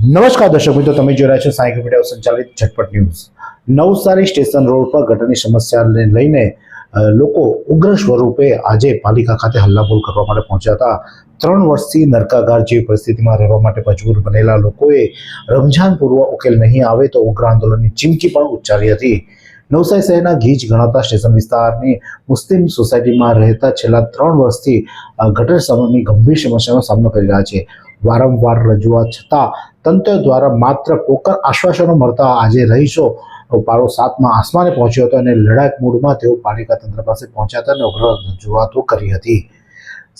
નમસ્કાર દર્શક મિત્રો, તમે જોઈ રહ્યા છો સાંઈ મીડિયા સંચાલિત ઝટપટ ન્યૂઝ. નવસારી સ્ટેશન રોડ પર ગટરની સમસ્યાને લઈને લોકો ઉગ્ર સ્વરૂપે આજે પાલિકા ખાતે હલ્લાબોલ કરવા માટે પહોંચ્યા હતા. ત્રણ વર્ષથી નરકાગાર જેવી પરિસ્થિતિમાં રહેવા માટે મજબૂર બનેલા લોકોએ રમઝાન પૂર્વ ઉકેલ નહીં આવે તો ઉગ્ર આંદોલનની ચીમકી પણ ઉચ્ચારી હતી. નવસારી શહેરના ગીચ ગણાતા સ્ટેશન વિસ્તારની મુસ્લિમ સોસાયટીમાં રહેતા છેલ્લા ત્રણ વર્ષથી ગટર સમયની ગંભીર સમસ્યાનો સામનો કરી રહ્યા છે. વારંવાર રજૂઆત છતાં તંત્ર દ્વારા માત્ર પોકર આશ્વાસનો મળતા આજે રહીશો. પારો સાતમાં આસમાને પહોંચ્યો હતો અને લડાક મૂડમાં તેઓ પાલિકા તંત્ર પાસે પહોંચ્યા હતા અને ઉગ્ર રજૂઆતો કરી હતી.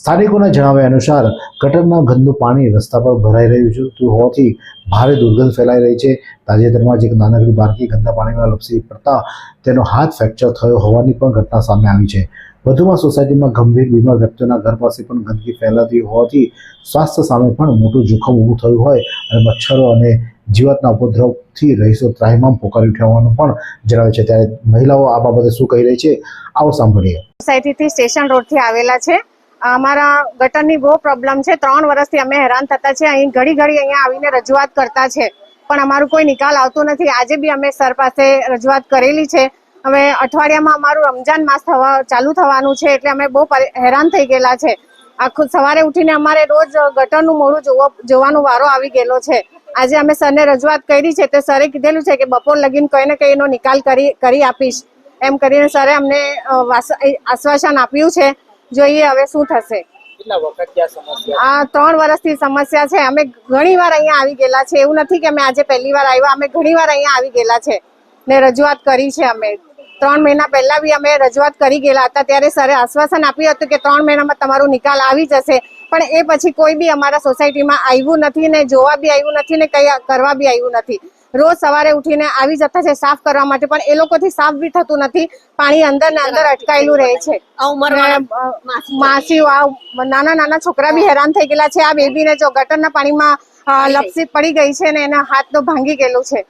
સ્થાનિકોના જણાવ્યા અનુસાર, ગટરના ગંદુ પાણી રસ્તા પર ભરાઈ રહ્યું છે. હોવાથી ભારે દુર્ગંધ ફેલાઈ રહી છે. તાજેતરમાં જ એક નાનકડી બાળકી ગંદા પાણીમાં લપસી પડતા તેનો હાથ ફ્રેક્ચર થયો હોવાની પણ ઘટના સામે આવી છે. વધુમાં સોસાયટીમાં ગંભીર બીમાર વ્યક્તિઓના ઘર પાસે પણ ગંદકી ફેલાતી હોવાથી સ્વાસ્થ્ય સામે પણ મોટું જોખમ ઊભું થયું હોય અને મચ્છરો અને જીવાતના ઉપદ્રવથી રહીશો ત્રાહિમામ પોકારી ઉઠ્યા પણ જણાવે છે. ત્યારે મહિલાઓ આ બાબતે શું કહી રહી છે? આવો સાંભળીએ. સોસાયટીથી સ્ટેશન રોડથી આવેલા છે. અમારા ગટરની બહુ પ્રોબ્લેમ છે. ત્રણ વર્ષથી અમે હેરાન થતા છે અહીં ઘડી ઘડી અહીંયા આવીને રજૂઆત કરતા છે. પણ અમારું કોઈ નિકાલ આવતો નથી. આજે બી અમે સર પાસે રજૂઆત કરેલી છે. હવે અઠવાડિયામાં અમારું રમજાન માસ થવા ચાલુ થવાનું છે એટલે અમે બહુ હેરાન થઈ ગયેલા છે. આખું સવારે ઉઠીને અમારે રોજ ગટરનું મોડું જોવા જોવાનો વારો આવી ગયેલો છે. આજે અમે સરને રજૂઆત કરી છે તે સરે કીધેલું છે કે બપોર લગીને કંઈ ને કંઈ એનો નિકાલ કરી કરી આપીશ. એમ કરીને સરે અમને આશ્વાસન આપ્યું છે. જોઈએ હવે શું થશે. આ ત્રણ વર્ષથી સમસ્યા છે. અમે ઘણી વાર અહીંયા આવી ગયેલા છે. એવું નથી કે અમે આજે પહેલી વાર આવ્યા. અમે ઘણી વાર અહીંયા આવી ગયેલા છે. ને રજૂઆત કરી છે અમે. ત્રણ મહિના પહેલા બી અમે રજૂઆત કરી ગયેલા હતા ત્યારે સરે આશ્વાસન આપ્યું હતું કે ત્રણ મહિનામાં તમારો નિકાલ આવી જશે. પણ એ પછી કોઈ બી અમારા સોસાયટીમાં આવ્યું નથી ને જોવા બી આવ્યું નથી ને કઈ કરવા બી આવ્યું નથી. રોજ સવારે ઉઠીને આવી જતા છે સાફ કરવા માટે પણ એ લોકોથી સાફ બી થતું નથી. પાણી અંદર ને અંદર અટકાયેલું રહે છે. માસીઓ આ નાના નાના છોકરા બી હેરાન થઈ ગયેલા છે. આ બેબીને જો ગટરના પાણીમાં લપસી પડી ગઈ છે ને એના હાથ તો ભાંગી ગયેલું છે.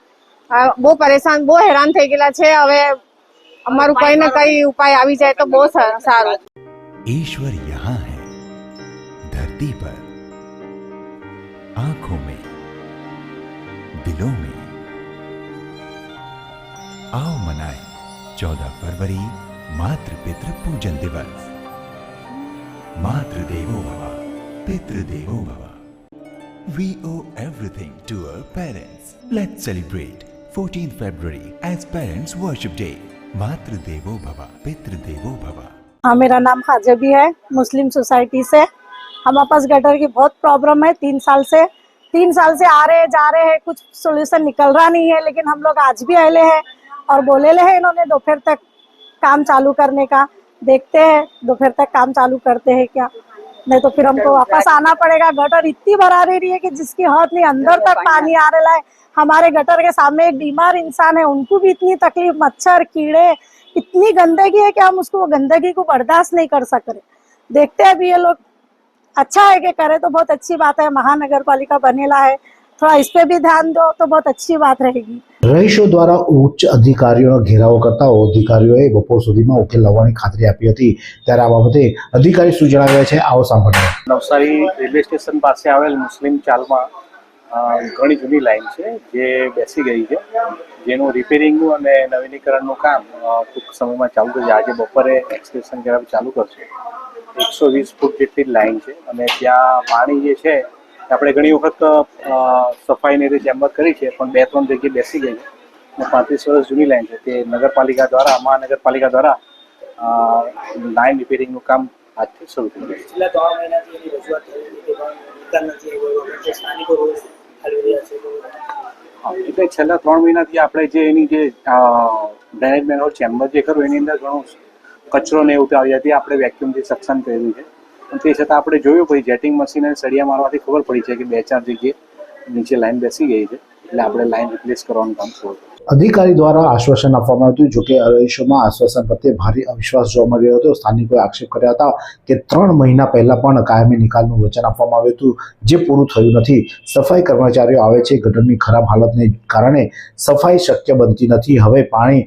બહુ પરેશાન બહુ હેરાન થઈ ગયેલા છે. હવે અમારું કઈ ને કઈ ઉપાય આવી જાય તો બહુ સા- સારું ईश्वर यहाँ है धरती पर आंखों में दिलों में आओ मनाए चौदह फरवरी मातृ पितृ पूजन दिवस मातृ देवो भव पितृ देवो भव We owe everything to our parents. Let's celebrate 14th February as Parents Worship Day. मातृ देवो भव पितृ देवो भव। हाँ मेरा नाम हाजबी है मुस्लिम सोसाइटी से। हमारे पास गटर की बहुत प्रॉब्लम है तीन साल से। तीन साल से आ रहे हैं जा रहे हैं कुछ सोल्यूशन निकल रहा नहीं है लेकिन हम लोग आज भी आए हैं और बोले ले हैं इन्होंने दोपहर तक काम चालू करने का। देखते हैं दोपहर तक काम चालू करते हैं क्या। नहीं तो फिर हमको वापस आना पड़ेगा। गटर इतनी भरा दे रही है कि जिसकी हद नहीं अंदर तक पानी आ रहा है। हमारे गटर के सामने एक बीमार इंसान है उनको भी इतनी तकलीफ मच्छर कीड़े इतनी गंदगी है कि हम उसको वो गंदगी को बर्दाश्त नहीं कर सक रहे देखते हैं अभी ये लोग अच्छा है कि करे तो बहुत अच्छी बात है महानगर पालिका बनेला है थोड़ा इस पे भी ध्यान दो तो बहुत अच्छी बात रहेगी રહીશો દ્વારા ઉચ્ચ અધિકારીઓનો ઘેરાવો કરતા અધિકારીઓએ બપોર સુધીમાં ઉકેલ લાવવાની ખાતરી આપી હતી ત્યારે આ બાબતે અધિકારી શું જણાવ્યા છે આવો સાંભળીએ નવસારી રેલવે સ્ટેશન પાસે આવેલ મુસ્લિમ ચાલમાં અ, ઘણી જૂની લાઈન છે જે બેસી ગઈ છે. જેનું રિપેરિંગનું અને નવીનીકરણનું કામ ટૂંક સમયમાં ચાલુ થશે. આજે બપોરે એક્સપ્રેશન ગ્રાફ ચાલુ કરશે. એકસો વીસ ફૂટ જેટલી જ લાઈન છે અને ત્યાં પાણી જે છે આપણે ઘણી વખત સફાઈની રીતે ચેમ્બર કરી છે, પણ બે ત્રણ જગ્યાએ બેસી ગઈ છે. અને પાંત્રીસ વર્ષ જૂની લાઈન છે. તે નગરપાલિકા દ્વારા, મહાનગરપાલિકા દ્વારા લાઈન રિપેરિંગનું કામ આજથી શરૂ થઈ ગયું છે. એટલે છેલ્લા ત્રણ મહિનાથી આપણે જે એની જે ડ્રેનેજ મેનહોલ ચેમ્બર જે ખરું, એની અંદર ઘણો કચરો ને એવું આવી જતી આપણે વેક્યુમથી સક્ષમ કર્યું છે. તે છતાં આપણે જોયું પછી જેટિંગ મશીન સળિયા મારવાથી ખબર પડી છે કે બે ચાર જગ્યાએ નીચે લાઈન બેસી ગઈ છે. એટલે આપણે લાઈન રિપ્લેસ કરવાનું કામ શરૂ અધિકારી દ્વારા આશ્વાસન આપવામાં આવ્યું જોકે રહીશોમાં આશ્વાસન પ્રત્યે ભારે અવિશ્વાસ જોવા મળી રહ્યો હતો. સ્થાનિકોએ આક્ષેપ કર્યા હતા કે ત્રણ મહિના પહેલા પણ કાયમી નિકાલનું વચન આપવામાં આવ્યું હતું, જે પૂરું થયું નથી. સફાઈ કર્મચારીઓ આવે છે, ગટરની ખરાબ હાલતને કારણે સફાઈ શક્ય બનતી નથી. હવે પાણી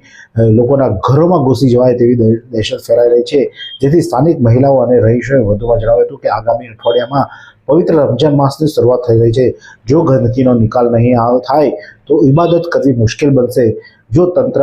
લોકોના ઘરોમાં ઘૂસી જવાય તેવી દહેશત ફેલાઈ રહી છે. જેથી સ્થાનિક મહિલાઓ અને રહીશોએ વધુમાં જણાવ્યું હતું કે આગામી અઠવાડિયામાં પવિત્ર રમજાન માસની શરૂઆત થઈ રહી છે. જો ગંદકીનો નિકાલ નહીં આવ- થાય, તો ઇબાદત કરવી મુશ્કેલ બનશે. જો તંત્ર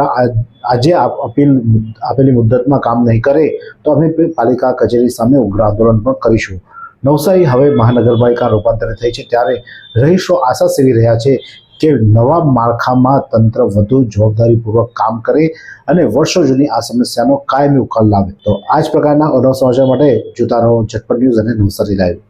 આજે અપીલ આપેલી મુદ્દતમાં કામ નહીં કરે, તો અમે પાલિકા કચેરી સામે ઉગ્ર આંદોલન પણ કરીશું. નવસારી હવે મહાનગરપાલિકા રૂપાંતરિત થઈ છે. ત્યારે રહીશો આશા સેવી રહ્યા છે કે નવા માળખામાં તંત્ર વધુ જવાબદારીપૂર્વક કામ કરે અને વર્ષો જૂની આ સમસ્યાનો કાયમી ઉકેલ લાવે. તો આ જ પ્રકારના અનવ સમાચાર માટે જોતા રહો ઝટપટ ન્યૂઝ અને નવસારી લાઈવ.